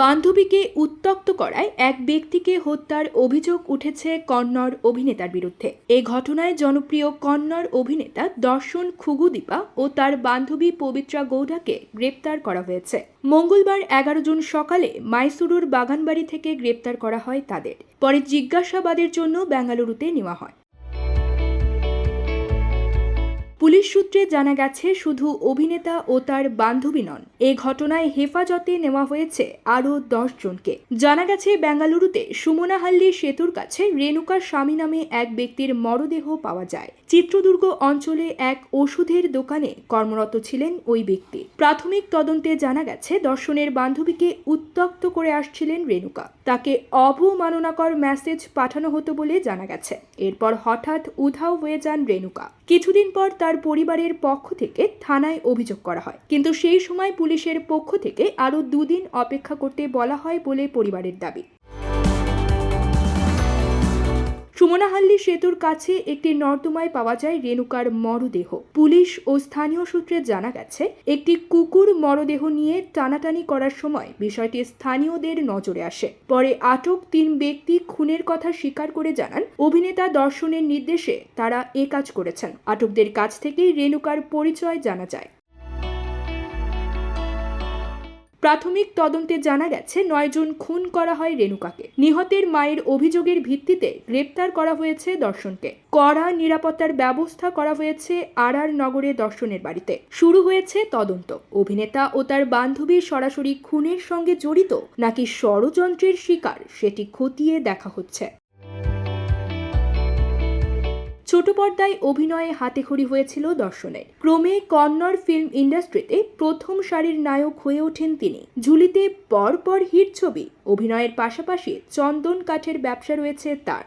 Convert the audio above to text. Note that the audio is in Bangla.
বান্ধবীকে উত্তক্ত করায় এক ব্যক্তিকে হত্যার অভিযোগ উঠেছে কন্নড় অভিনেতার বিরুদ্ধে। এ ঘটনায় জনপ্রিয় কন্নড় অভিনেতা দর্শন খুগুদীপা ও তার বান্ধবী পবিত্রা গৌড়াকে গ্রেপ্তার করা হয়েছে। মঙ্গলবার এগারো জুন সকালে মাইসুরুর বাগানবাড়ি থেকে গ্রেপ্তার করা হয় তাদের। পরে জিজ্ঞাসাবাদের জন্য বেঙ্গালুরুতে নেওয়া হয়। পুলিশ সূত্রে জানা গেছে, শুধু অভিনেতা ও তার বান্ধবী নন, এ ঘটনায় হেফাজতে নেওয়া হয়েছে আরও দশ জনকে। জানা গেছে, বেঙ্গালুরুতে সুমনাহাল্লি সেতুর কাছে রেণুকা স্বামী নামে এক ব্যক্তির মরদেহ পাওয়া যায়। চিত্রদুর্গ অঞ্চলে এক ওষুধের দোকানে কর্মরত ছিলেন ওই ব্যক্তি। প্রাথমিক তদন্তে জানা গেছে, দর্শনের বান্ধবীকে উত্তক্ত করে আসছিলেন রেণুকা। তাকে অবমাননাকর মেসেজ পাঠানো হতো বলে জানা গেছে। এরপর হঠাৎ উধাও হয়ে যান রেণুকা। কিছুদিন পর তার পরিবারের পক্ষ থেকে থানায় অভিযোগ করা হয়। কিন্তু সেই সময় পুলিশের পক্ষ থেকে আরও দুদিন অপেক্ষা করতে বলা হয় বলে পরিবারের দাবি। সুমনাহাল্লি সেতুর কাছে একটি নর্দমায় পাওয়া যায় রেণুকার মরদেহ। পুলিশ ও স্থানীয় সূত্রে জানা গেছে, একটি কুকুর মরদেহ নিয়ে টানাটানি করার সময় বিষয়টি স্থানীয়দের নজরে আসে। পরে আটক তিন ব্যক্তি খুনের কথা স্বীকার করে জানান, অভিনেতা দর্শনের নির্দেশে তারা এ কাজ করেছেন। আটকদের কাছ থেকেই রেণুকার পরিচয় জানা যায়। প্রাথমিক তদন্তে জানা গেছে নয়জন খুন করা হয় রেণুকাকে। নিহতের মায়ের অভিযোগের ভিত্তিতে গ্রেপ্তার করা হয়েছে দর্শনকে। কড়া নিরাপত্তার ব্যবস্থা করা হয়েছে আরআর নগরে দর্শনের বাড়িতে। শুরু হয়েছে তদন্ত। অভিনেতা ও তার বান্ধবী সরাসরি খুনের সঙ্গে জড়িত নাকি ষড়যন্ত্রের শিকার, সেটি খতিয়ে দেখা হচ্ছে। ছোট পর্দায় অভিনয়ে হাতেখড়ি হয়েছিল দর্শনের ক্রমে কন্নড় ফিল্ম ইন্ডাস্ট্রিতে প্রথম সারির নায়ক হয়ে ওঠেন তিনি। ঝুলিতে পর পর হিট ছবি। অভিনয়ের পাশাপাশি চন্দন কাঠের ব্যবসা রয়েছে তার।